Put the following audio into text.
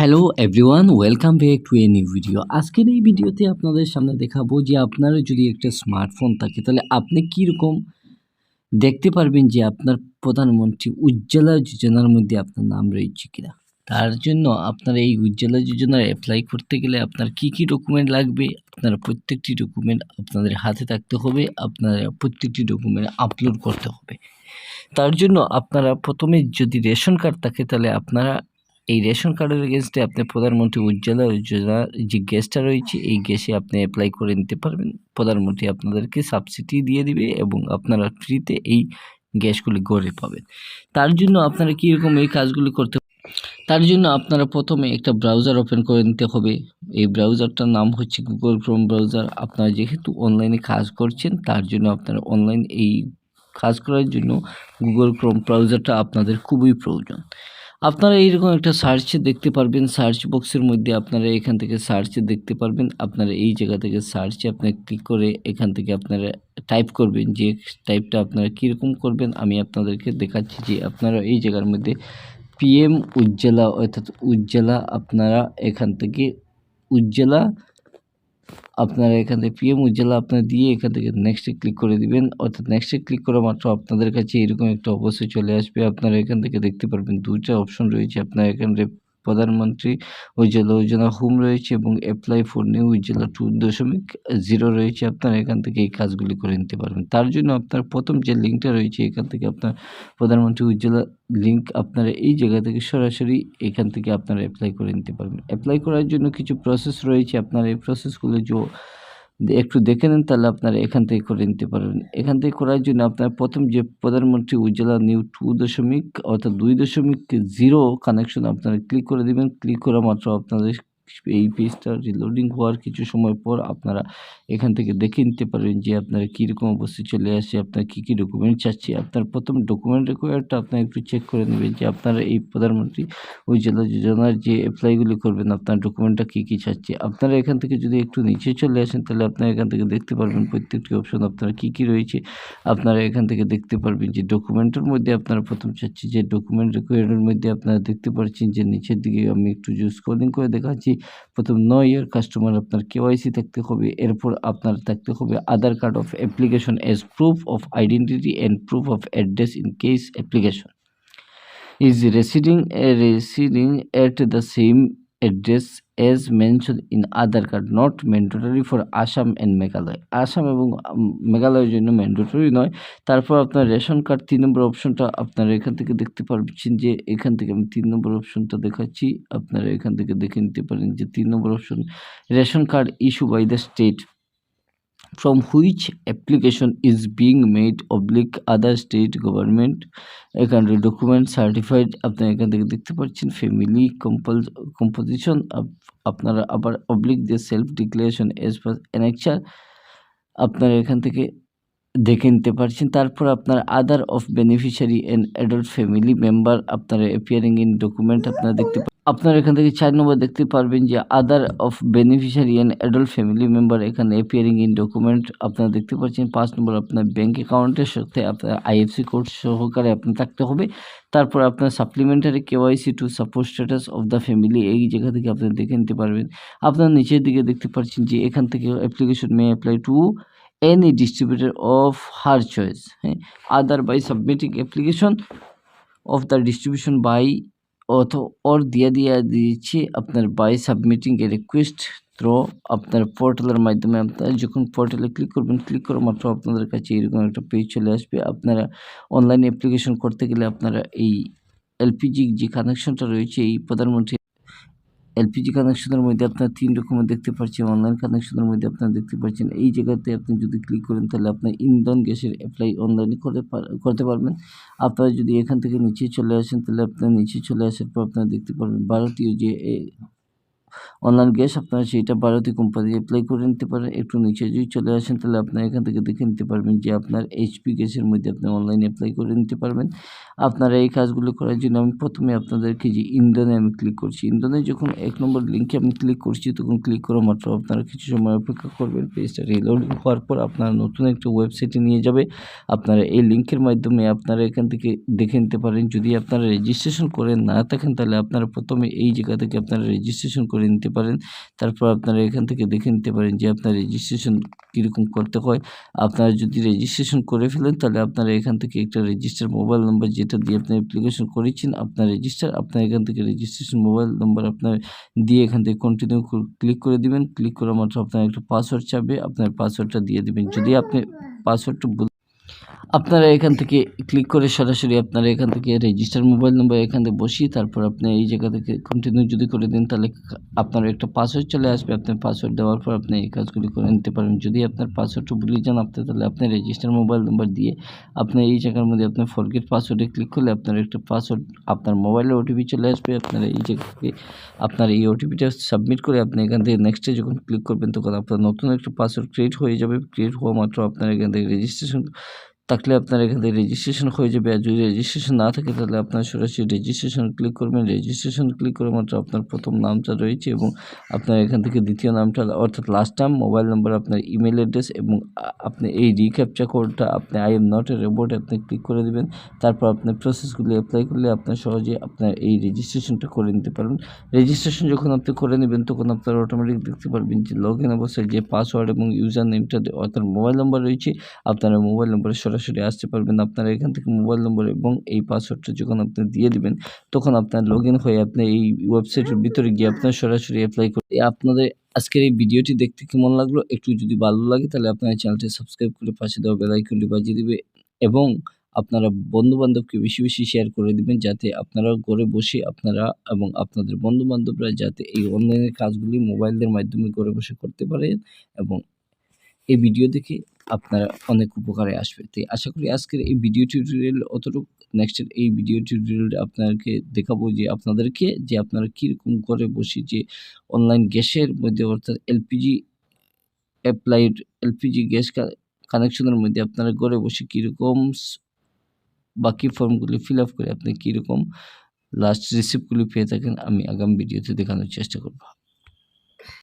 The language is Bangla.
Hello everyone welcome back to a new video আজকের এই ভিডিওতে আপনাদের সামনে দেখাবো যে আপনার যদি একটা স্মার্টফোন থাকে, তাহলে আপনি কীরকম দেখতে পারবেন যে আপনার প্রধানমন্ত্রী উজ্জ্বলা যোজনার মধ্যে আপনার নাম রয়েছে কিনা? তার জন্য আপনার এই উজ্জ্বলা যোজনার অ্যাপ্লাই করতে গেলে আপনার কি কি ডকুমেন্ট লাগবে? আপনার প্রত্যেকটি ডকুমেন্ট আপনাদের হাতে থাকতে হবে, আপনারা প্রত্যেকটি ডকুমেন্ট আপলোড করতে হবে। তার জন্য আপনারা প্রথমে যদি রেশন কার্ড থাকে, তাহলে আপনারা এই রেশন কার্ডের এগেনস্টে আপনি প্রধানমন্ত্রী উজ্জ্বলা যোজনার যে গ্যাসটা রয়েছে, এই গ্যাসে আপনি অ্যাপ্লাই করে নিতে পারবেন। প্রধানমন্ত্রী আপনাদেরকে সাবসিডি দিয়ে দিবে এবং আপনারা ফ্রিতে এই গ্যাসগুলি গড়ে পাবেন। তার জন্য আপনারা কীরকম এই কাজগুলি করতে তার জন্য আপনারা প্রথমে একটা ব্রাউজার ওপেন করে নিতে হবে। এই ব্রাউজারটার নাম হচ্ছে গুগল ক্রোম ব্রাউজার আপনারা যেহেতু অনলাইনে কাজ করছেন, তার জন্য আপনারা অনলাইন এই কাজ করার জন্য গুগল ক্রোম ব্রাউজারটা আপনাদের খুবই প্রয়োজন। আপনারা এইরকম একটা সার্চ দেখতে পারবেন সার্চ বক্সের মধ্যে আপনারা এখান থেকে সার্চ দেখতে পারবেন। আপনারা এই জায়গা থেকে সার্চে আপনি ক্লিক করে এখান থেকে আপনারা টাইপ করবেন যে টাইপটা আপনারা কীরকম করবেন। আমি আপনাদেরকে দেখাচ্ছি যে আপনারা এই জায়গার মধ্যে পিএম উজ্জ্বলা অর্থাৎ উজ্জ্বলা আপনারা এখান থেকে উজ্জ্বলা আপনারা এখান থেকে পিএম উজ্জ্বলা আপনার দিয়ে এখান থেকে নেক্সটে ক্লিক করে দিবেন। অর্থাৎ নেক্সটে ক্লিক করা মাত্র আপনাদের কাছে এরকম একটা অবশ্যই চলে আসবে। আপনারা এখান থেকে দেখতে পারবেন দুইটা অপশন রয়েছে। আপনার এখানে প্রধানমন্ত্রী উজ্জ্বলা যোজনা হোম রয়েছে এবং apply for new Ujjwala two দশমিক জিরো রয়েছে। আপনারা এখান থেকে এই কাজগুলি করে নিতে পারবেন। তার জন্য আপনার প্রথম যে লিঙ্কটা রয়েছে, এখান থেকে আপনার প্রধানমন্ত্রী উজ্জ্বলা লিঙ্ক আপনারা এই জায়গা থেকে সরাসরি এখান থেকে আপনারা অ্যাপ্লাই করে নিতে পারবেন। অ্যাপ্লাই করার জন্য কিছু প্রসেস রয়েছে। আপনার এই প্রসেসগুলো যে একটু দেখে নেন তাহলে আপনারা এখান থেকে করে নিতে পারবেন। এখান থেকে করার জন্য আপনার প্রথম যে প্রধানমন্ত্রী উজ্জ্বলা নিউ টু দশমিক অর্থাৎ দুই দশমিক জিরো কানেকশন আপনারা ক্লিক করে দেবেন। ক্লিক করা মাত্র আপনাদের এই পেজটা লোডিং হওয়ার কিছু সময় পর আপনারা এখান থেকে দেখে নিতে পারবেন যে আপনারা কীরকম অবস্থায় চলে আসছে, আপনার কী কী ডকুমেন্ট চাচ্ছে আপনার প্রথম ডকুমেন্ট রিকোয়ারটা আপনার একটু চেক করে নেবেন যে আপনারা এই প্রধানমন্ত্রী উজ্জ্বলা যোজনার যে অ্যাপ্লাইগুলি করবেন, আপনার ডকুমেন্টটা কী কী চাচ্ছে। আপনারা এখান থেকে যদি একটু নিচে চলে আসেন, তাহলে আপনারা এখান থেকে দেখতে পারবেন প্রত্যেকটি অপশন আপনার কী কী রয়েছে। আপনারা এখান থেকে দেখতে পারবেন যে ডকুমেন্টের মধ্যে আপনারা প্রথম চাচ্ছি যে ডকুমেন্ট রিকোয়ারের মধ্যে আপনারা দেখতে পাচ্ছেন যে নিচের দিকে আমি একটু জুস স্ক্রলিং করে দেখাচ্ছি। প্রথম নয় ইয়ার কাস্টমার আপনার কেওয়াইসি থাকতে হবে, এরপর আপনার থাকতে হবে Aadhaar card of application as proof of identity and proof of address in case application is residing residing at the the same as mention in Aadhaar card not mandatory for Assam and Meghalaya Assam এবং মেঘালয়ের জন্য ম্যান্ডেটরি নয়। তারপর আপনার রেশন কার্ড তিন নম্বর অপশনটা আপনারা এখান থেকে দেখতে পারছেন যে, এখান থেকে আমি তিন নম্বর অপশনটা দেখাচ্ছি। আপনারা এখান থেকে দেখে নিতে পারেন যে, তিন নম্বর option ration card issue by the state from which application is being made oblique other state government? এখানে ডকুমেন্ট সার্টিফাইড আপনারা এখান থেকে দেখতে পাচ্ছেন ফ্যামিলি কম্পোজিশন আপনারা আবার অবলিক দিয়ে self declaration as per annexure আপনারা এখান থেকে দেখে নিতে পারছেন। তারপর আপনার Aadhaar of beneficiary and adult family member আপনারা অ্যাপিয়ারিং ইন ডকুমেন্ট আপনারা দেখতে আপনারা এখান থেকে চার নম্বর দেখতে পারবেন যে Aadhaar of beneficiary and adult family member এখানে অ্যাপিয়ারিং ইন ডকুমেন্ট আপনারা দেখতে পাচ্ছেন পাঁচ নম্বর আপনার ব্যাঙ্ক অ্যাকাউন্টের সাথে আপনার আইএফসি কোড সহকারে আপনার থাকতে হবে। তারপর আপনার supplementary KYC to support status of the family এই জায়গা থেকে আপনারা দেখে নিতে পারবেন। আপনার নিচের দিকে দেখতে পাচ্ছেন যে এখান থেকে application may apply to any distributor of her choice eh, other by submitting application of the distribution by or দিয়ে দিয়ে দিয়েছি আপনার by submitting a request through আপনার পোর্টালের মাধ্যমে আপনারা যখন পোর্টালে ক্লিক করবেন ক্লিক করা মাত্র আপনাদের কাছে এরকম একটা পেজ চলে আসবে আপনারা অনলাইন অ্যাপ্লিকেশন করতে গেলে আপনারা এই এলপিজি যে কানেকশনটা রয়েছে এই প্রধানমন্ত্রী এলপিজি কানেকশনের মধ্যে আপনার তিন রকমের দেখতে পাচ্ছেন অনলাইন কানেকশনের মধ্যে আপনারা দেখতে পাচ্ছেন এই জায়গাতে আপনি যদি ক্লিক করেন, তাহলে আপনার ইন্ধন গ্যাসের অ্যাপ্লাই অনলাইনে করতে করতে পারবেন। আপনারা যদি এখান থেকে নিচে চলে আসেন, তাহলে আপনার নিচে চলে আসার পর আপনারা দেখতে পারবেন, ভারতীয় যে অনলাইন গ্যাস আপনারা সেইটা ভারতীয় কোম্পানি অ্যাপ্লাই করে নিতে পারেন। একটু নিচে যদি চলে আসেন, তাহলে আপনারা এখান থেকে দেখে নিতে পারবেন যে আপনার এইচপি গ্যাসের মধ্যে আপনি অনলাইনে অ্যাপ্লাই করে নিতে পারবেন। আপনারা এই কাজগুলো করার জন্য আমি প্রথমে আপনাদেরকে যে ইন্ধনে আমি ক্লিক করছি। ইন্ধনে যখন এক নম্বর লিঙ্কে আমি ক্লিক করছি, তখন ক্লিক করা মাত্র আপনারা কিছু সময় অপেক্ষা করবেন। পেজটা রিলোড হওয়ার পর আপনারা নতুন একটা ওয়েবসাইটে নিয়ে যাবে। আপনারা এই লিঙ্কের মাধ্যমে আপনারা এখান থেকে দেখে নিতে পারেন। যদি আপনারা রেজিস্ট্রেশন করে না থাকেন, তাহলে আপনারা প্রথমে এই জায়গা থেকে আপনারা রেজিস্ট্রেশন করে নিতে পারেন। তারপর আপনারা এখান থেকে দেখে নিতে পারেন যে আপনার রেজিস্ট্রেশন কীরকম করতে হয়। আপনারা যদি রেজিস্ট্রেশন করে ফেলেন, তাহলে আপনারা এখান থেকে একটা রেজিস্টার মোবাইল নাম্বার যেটা দিয়ে আপনি অ্যাপ্লিকেশন করেছেন, আপনার রেজিস্টার আপনার এখান থেকে রেজিস্ট্রেশন মোবাইল নাম্বার আপনার দিয়ে এখান থেকে কন্টিনিউ ক্লিক করে দিবেন। ক্লিক করা মাত্র আপনার একটা পাসওয়ার্ড চাবে আপনার পাসওয়ার্ডটা দিয়ে দিবেন। যদি আপনি পাসওয়ার্ডটা আপনারা এখান থেকে ক্লিক করে সরাসরি আপনারা এখান থেকে রেজিস্টার মোবাইল নম্বর এখান থেকে বসিয়ে তারপর আপনি এই জায়গা থেকে কন্টিনিউ যদি করে দেন, তাহলে আপনার একটা পাসওয়ার্ড চলে আসবে। আপনার পাসওয়ার্ড দেওয়ার পর আপনি এই কাজগুলি করে নিতে পারেন। যদি আপনার পাসওয়ার্ডটা ভুলে যান, আপনি তাহলে আপনি রেজিস্টার মোবাইল নম্বর দিয়ে আপনি এই জায়গার মধ্যে আপনার ফরগেট পাসওয়ার্ডে ক্লিক করলে আপনার একটা পাসওয়ার্ড আপনার মোবাইলে ওটিপি চলে আসবে। আপনার এই জায়গা থেকে আপনার এই ওটিপিটা সাবমিট করে আপনি এখান থেকে নেক্সটে যখন ক্লিক করবেন, তখন আপনার নতুন একটা পাসওয়ার্ড ক্রিয়েট হয়ে যাবে। ক্রিয়েট হওয়া মাত্র আপনার এখান থেকে রেজিস্ট্রেশন থাকলে আপনার এখান থেকে রেজিস্ট্রেশন হয়ে যাবে। আর যদি রেজিস্ট্রেশন না থাকে, তাহলে আপনার সরাসরি রেজিস্ট্রেশন ক্লিক করবেন। রেজিস্ট্রেশন ক্লিক করে মাত্র আপনার প্রথম নামটা রয়েছে এবং আপনার এখান থেকে দ্বিতীয় নামটা, অর্থাৎ লাস্ট টাইম মোবাইল নাম্বার আপনার ইমেল অ্যাড্রেস এবং আপনি এই রিক্যাপচা কোডটা আপনি I am not a robot আপনি ক্লিক করে দেবেন। তারপর আপনার প্রসেসগুলি অ্যাপ্লাই করলে আপনার সহজে আপনার এই রেজিস্ট্রেশনটা করে নিতে পারবেন। রেজিস্ট্রেশন যখন আপনি করে নেবেন, তখন আপনার অটোমেটিক দেখতে পারবেন যে লগ ইন অবস্থায় যে পাসওয়ার্ড এবং ইউজার নেমটা অর্থাৎ মোবাইল নাম্বার রয়েছে, আপনার মোবাইল নম্বরে সরাসরি আসতে পারবেন আপনারা এখান থেকে মোবাইল নম্বর এবং এই পাসওয়ার্ডটা যখন আপনি দিয়ে দিবেন, তখন আপনার লগ হয়ে আপনি এই ওয়েবসাইটের ভিতরে গিয়ে আপনার সরাসরি অ্যাপ্লাই করে আপনাদের আজকের এই ভিডিওটি দেখতে কেমন লাগল? একটু যদি ভালো লাগে, তাহলে আপনার চ্যানেলটি সাবস্ক্রাইব করে পাশে দেওয়া বেলাইকনটি বাজিয়ে দিবে এবং আপনারা বন্ধুবান্ধবকে বেশি বেশি শেয়ার করে দিবেন, যাতে আপনারা ঘরে বসে আপনারা এবং আপনাদের বন্ধুবান্ধবরা যাতে এই অনলাইনের কাজগুলি মোবাইলের মাধ্যমে ঘরে বসে করতে পারেন এবং এই ভিডিও দেখে আপনারা অনেক উপকারে আসবে। তাই আশা করি আজকের এই ভিডিও টিউটোরিয়াল অতটুকু নেক্সটের এই ভিডিও টিউটোরিয়াল আপনাকে দেখাবো যে আপনাদেরকে যে আপনারা কীরকম করে বসে যে অনলাইন গ্যাসের মধ্যে অর্থাৎ এলপিজি অ্যাপ্লাইড এলপিজি গ্যাস কানেকশনের মধ্যে আপনারা ঘরে বসে কীরকম বাকি ফর্মগুলি ফিল আপ করে আপনি কীরকম লাস্ট রিসিপ্টগুলি পেয়ে থাকেন, আমি আগামী ভিডিওতে দেখানোর চেষ্টা করব।